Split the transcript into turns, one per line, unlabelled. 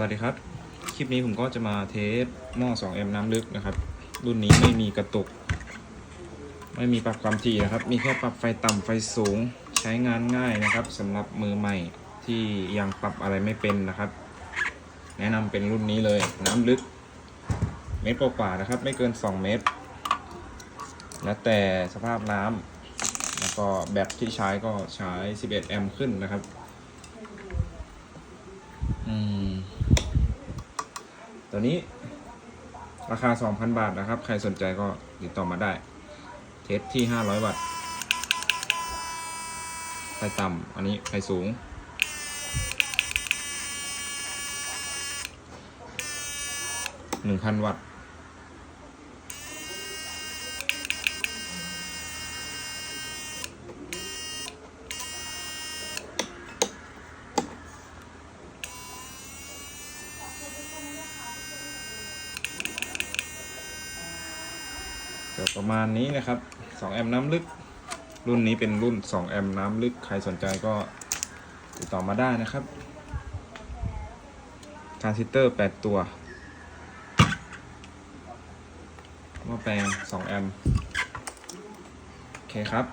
สวัสดีครับ คลิปนี้ผมก็จะมาเทสหม้อ 2M น้ำลึกนะครับ รุ่นนี้ไม่มีกระตุก ไม่มีปรับความถี่นะครับ มีแค่ปรับไฟต่ำไฟสูง ใช้งานง่ายนะครับสำหรับมือใหม่ที่ยังปรับอะไรไม่เป็นนะครับ แนะนำเป็นรุ่นนี้เลยน้ำลึก เมตรกว่าๆนะครับ ไม่เกิน 2 เมตร แล้วแต่สภาพน้ำแล้วก็แบตที่ใช้ก็ใช้ 11 แอมป์ขึ้นนะครับ อืม ตัวนี้ราคา 2,000 บาทนะครับ ใครสนใจก็ติดต่อมาได้ เทสที่ 500 วัตต์ไฟต่ำอันนี้ไฟสูง 1,000 วัตต์ ก็ประมาณนี้นะครับ2แอมป์น้ำลึก รุ่นนี้เป็นรุ่น2แอมป์น้ำลึก ใครสนใจก็ติดต่อมาได้นะครับทรานซิสเตอร์ 8 ตัวหม้อแปลง 2 แอมป์โอเคครับ